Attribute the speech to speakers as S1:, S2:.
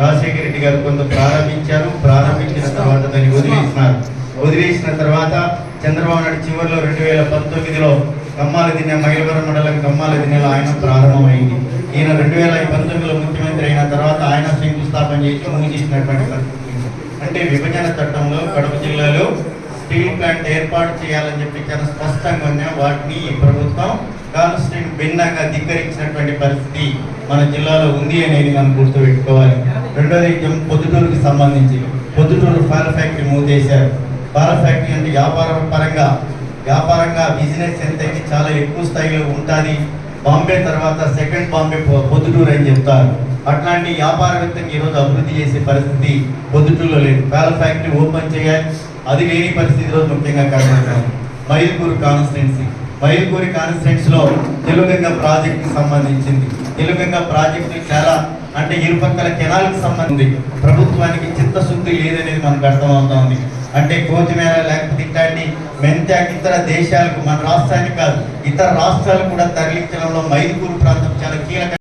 S1: రాజశేఖర రెడ్డి గారు కొంత ప్రారంభించారు. ప్రారంభించిన తర్వాత దాన్ని వదిలేసినారు. వదిలేసిన తర్వాత చంద్రబాబు నాయుడు చివరిలో రెండు వేల పంతొమ్మిదిలో కమ్మాల దిన్నె మహిళవరం మండలం కమ్మాల దిన్నెలో ఆయన ప్రారంభమైంది. ఈయన రెండు వేల పంతొమ్మిదిలో ముఖ్యమంత్రి అయిన తర్వాత ఆయన శంకుస్థాపన చేసి ముగిసినటువంటి అంటే విభజన చట్టంలో కడప జిల్లాలో స్టీల్ ప్లాంట్ ఏర్పాటు చేయాలని చెప్పి చాలా స్పష్టంగా ఉన్న వాటిని ఈ ప్రభుత్వం కాన్స్టిట్యూట్ భిన్నంగా ధిక్కరించినటువంటి పరిస్థితి మన జిల్లాలో ఉంది అనేది మనం గుర్తుపెట్టుకోవాలి. రెండోది పొద్దుటూరుకి సంబంధించి పొద్దుటూరు ఫైర్ ఫ్యాక్టరీ మూసేశారు పాల ఫ్యాక్టరీ అంటే వ్యాపార పరంగా వ్యాపారంగా బిజినెస్ ఎంతైతే చాలా ఎక్కువ స్థాయిలో ఉంటుంది బాంబే తర్వాత సెకండ్ బాంబే పొద్దుటూరు అని చెప్తారు. అట్లాంటి వ్యాపారవేత్తకి ఈరోజు అభివృద్ధి చేసే పరిస్థితి పొద్దుటూరులో లేదు. పాల ఫ్యాక్టరీ ఓపెన్ చేయాలి అది లేని పరిస్థితి ఈరోజు ముఖ్యంగా కనబడుతుంది. మైల్పూర్ కాన్స్టిట్యున్సీ. మైల్పూరి కాన్స్టిట్యూన్స్లో తెలుగంగ ప్రాజెక్టుకి సంబంధించింది. తెలుగంగ ప్రాజెక్టు చాలా అంటే ఇరుపక్కల కెనాల్కి సంబంధించి ప్రభుత్వానికి చిత్తశుద్ధి లేదనేది మనకు అర్థమవుతా ఉంది అంటే కోచిమేర లేకపోతే ఇట్లాంటి మెంత్యాక్ ఇతర దేశాలకు మన రాష్ట్రానికి కాదు ఇతర రాష్ట్రాలకు కూడా తరలించడంలో మైదుకూరు ప్రాంతం